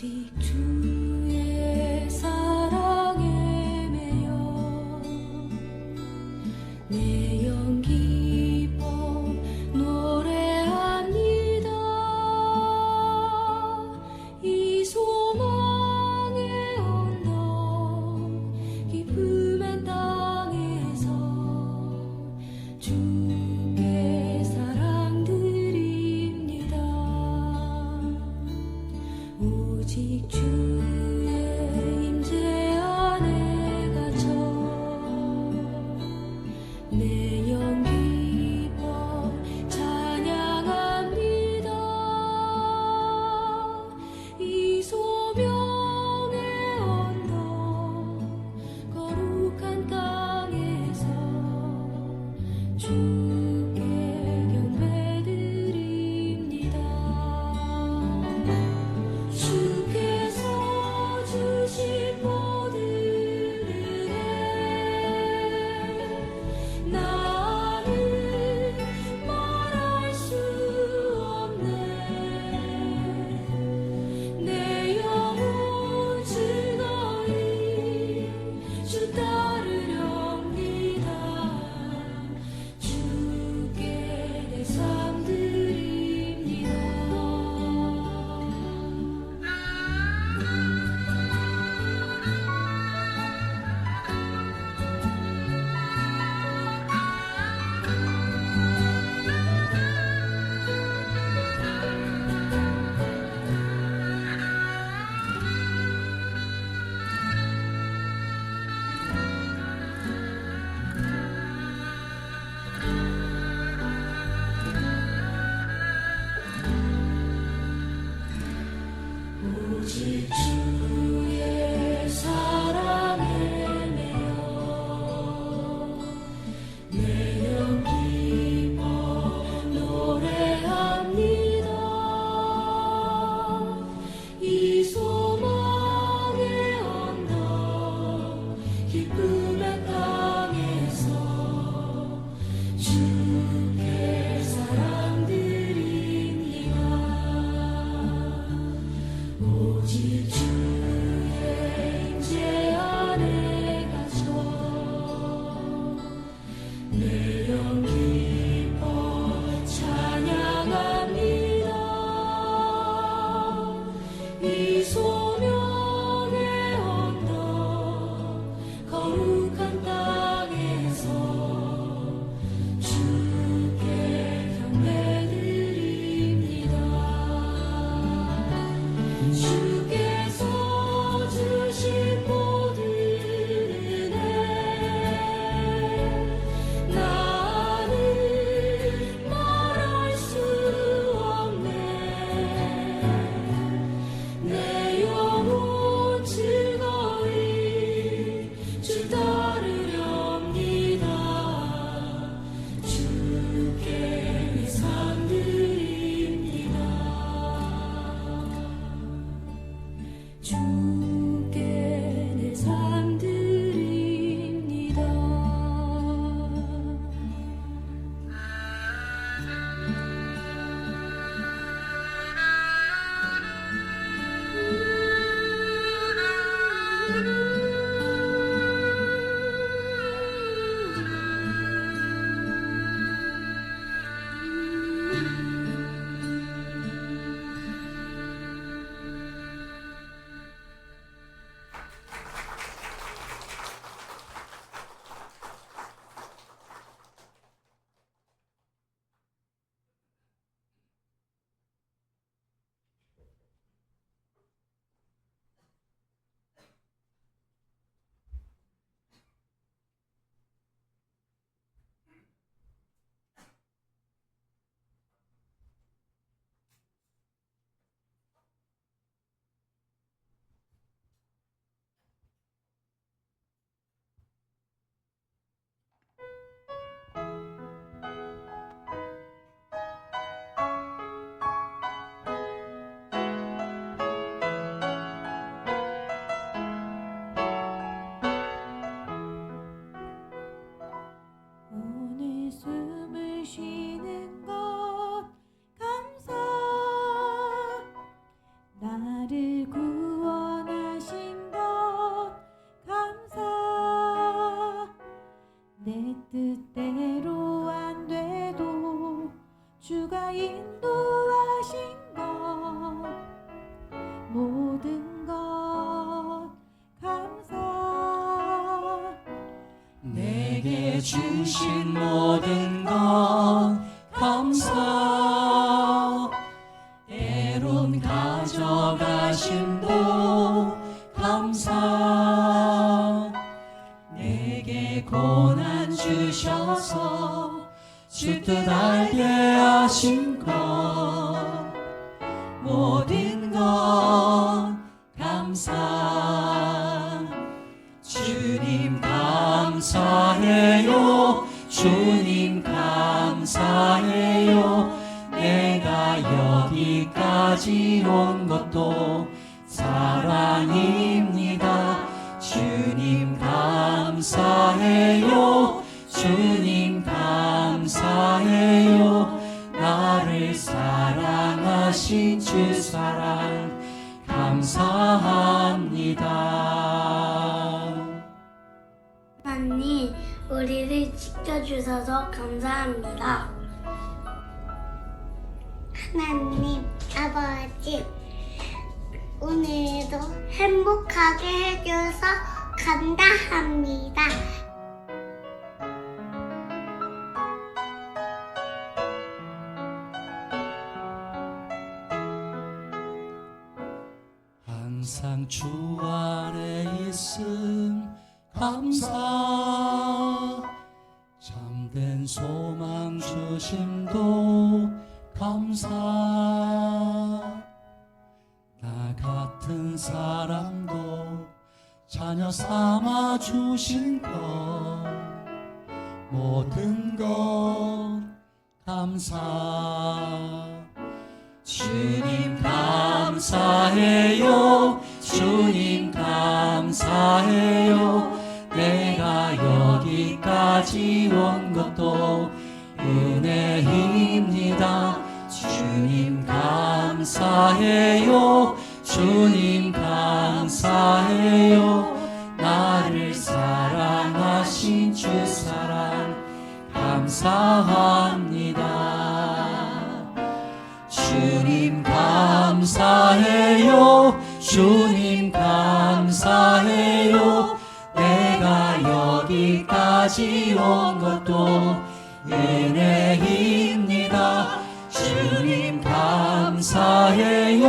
오직 숨을 쉬는 것 감사. 나를 구원하신 것 감사. 내 뜻대로 안 돼도 주가 인도하신 것 모든 주신 모든 것 감사. 애론 가져가심도 감사. 내게 고난 주셔서 주뜻 알게 하신 우리를 지켜주셔서 감사합니다. 하나님, 아버지, 오늘도 행복하게 해줘서 감사합니다. 항상 주 안에 있음 감사 참된 소망 주심도 감사. 나 같은 사람도 자녀 삼아 주신 것 모든 것 감사. 주님 감사해요. 주님 감사해요. 내가 여기까지 온 것도 은혜입니다. 주님 감사해요. 주님 감사해요. 나를 사랑하신 주 사랑 감사합니다. 주님 감사해요. 주님 감사해요 까지 온 것도 은혜입니다. 주님 감사해요.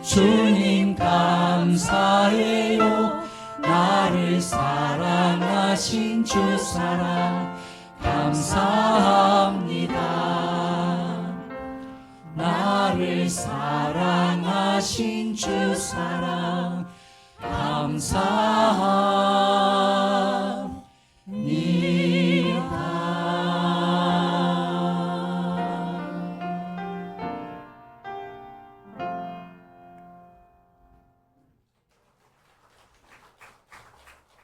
주님 감사해요. 나를 사랑하신 주 사랑 감사합니다. 나를 사랑하신 주 사랑 감사합니다.